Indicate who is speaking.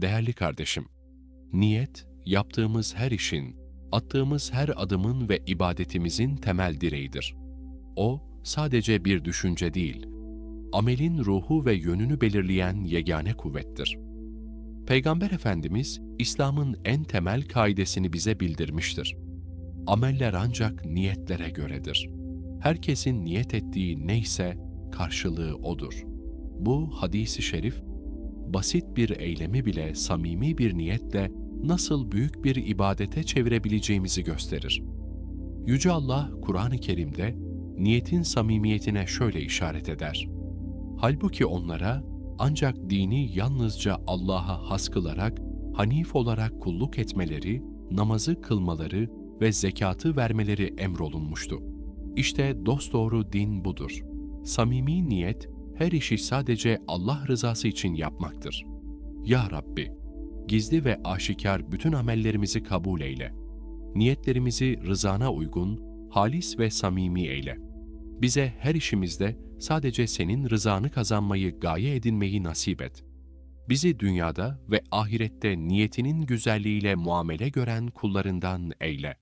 Speaker 1: Değerli kardeşim, niyet, yaptığımız her işin, attığımız her adımın ve ibadetimizin temel direğidir. O, sadece bir düşünce değil, amelin ruhu ve yönünü belirleyen yegane kuvvettir. Peygamber Efendimiz, İslam'ın en temel kaidesini bize bildirmiştir. Ameller ancak niyetlere göredir. Herkesin niyet ettiği neyse karşılığı odur. Bu hadisi şerif, basit bir eylemi bile samimi bir niyetle nasıl büyük bir ibadete çevirebileceğimizi gösterir. Yüce Allah Kur'an-ı Kerim'de niyetin samimiyetine şöyle işaret eder. Halbuki onlara ancak dini yalnızca Allah'a has kılarak, hanif olarak kulluk etmeleri, namazı kılmaları ve zekatı vermeleri emrolunmuştu. İşte dosdoğru din budur. Samimi niyet, her işi sadece Allah rızası için yapmaktır. Ya Rabbi, gizli ve aşikar bütün amellerimizi kabul eyle. Niyetlerimizi rızana uygun, halis ve samimi eyle. Bize her işimizde sadece senin rızanı kazanmayı gaye edinmeyi nasip et. Bizi dünyada ve ahirette niyetinin güzelliğiyle muamele gören kullarından eyle.